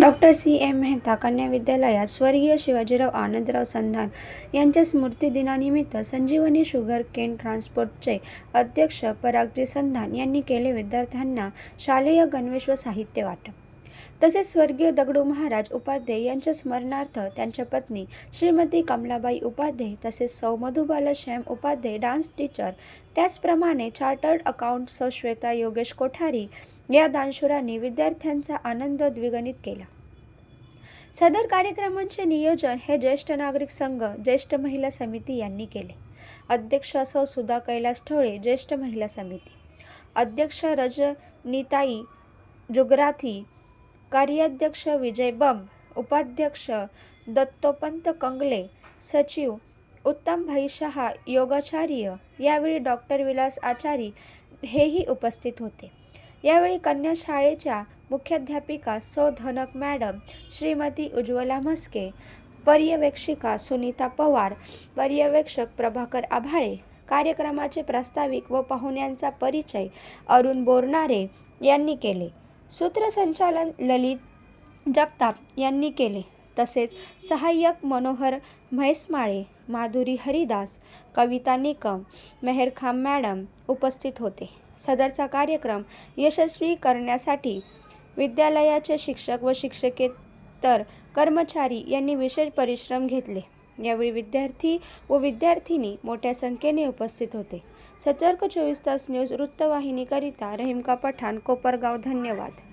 Doctor C. M. Mehta कन्या विद्यालयात स्वर्गीय शिवाजीराव आनंदराव संधान यांच्या स्मृतिदिनानिमित्त संजीवनी शुगर केन ट्रान्सपोर्टचे अध्यक्ष परागजी संधान यांनी केले विद्यार्थ्यांना शालेय गणवेश व साहित्य वाटप. तसेच स्वर्गीय दगडू महाराज उपाध्ये यांच्या स्मरणार्थ त्यांच्या पत्नी श्रीमती कमलाबाई उपाध्ये तसेच सौ. मधुबाला श्याम उपाध्ये डान्स टीचर त्याचप्रमाणे चार्टर्ड अकाउंट सौ. श्वेता योगेश कोठारी या दानशूरांनी विद्यार्थ्यांचा आनंद द्विगणित केला. सदर कार्यक्रमांचे नियोजन हे ज्येष्ठ नागरिक संघ ज्येष्ठ महिला समिती यांनी केले. अध्यक्ष सौ. सुधा कैलास ठोळे ज्येष्ठ महिला समिती, अध्यक्ष रजनीताई जुगराथी, कार्याध्यक्ष विजय बंब, उपाध्यक्ष दत्तोपंत कंगले, सचिव उत्तमभाई शहा योगाचार्य यावेळी डॉक्टर विलास आचारी हेही उपस्थित होते. यावेळी कन्या शाळेच्या मुख्याध्यापिका सौ. धनक मॅडम, श्रीमती उज्ज्वला म्हस्के, पर्यवेक्षिका सुनीता पवार, पर्यवेक्षक प्रभाकर आभाळे, कार्यक्रमाचे प्रास्ताविक व पाहुण्यांचा परिचय अरुण बोरनारे यांनी केले. सूत्रसंचालन ललित जगताप यांनी केले तसेच सहाय्यक मनोहर म्हैसमाळे, माधुरी हरिदास, कविता निकम, मेहरखान मॅडम उपस्थित होते. सदरचा कार्यक्रम यशस्वी करण्यासाठी विद्यालयाचे शिक्षक व शिक्षकेतर कर्मचारी यांनी विशेष परिश्रम घेतले. यावेळी विद्यार्थी व विद्यार्थिनी मोठ्या संख्येने उपस्थित होते. सतर्क चोवीस तास न्यूज वृत्तवाहिनीकरिता रहिमका पठाण, कोपरगाव धन्यवाद.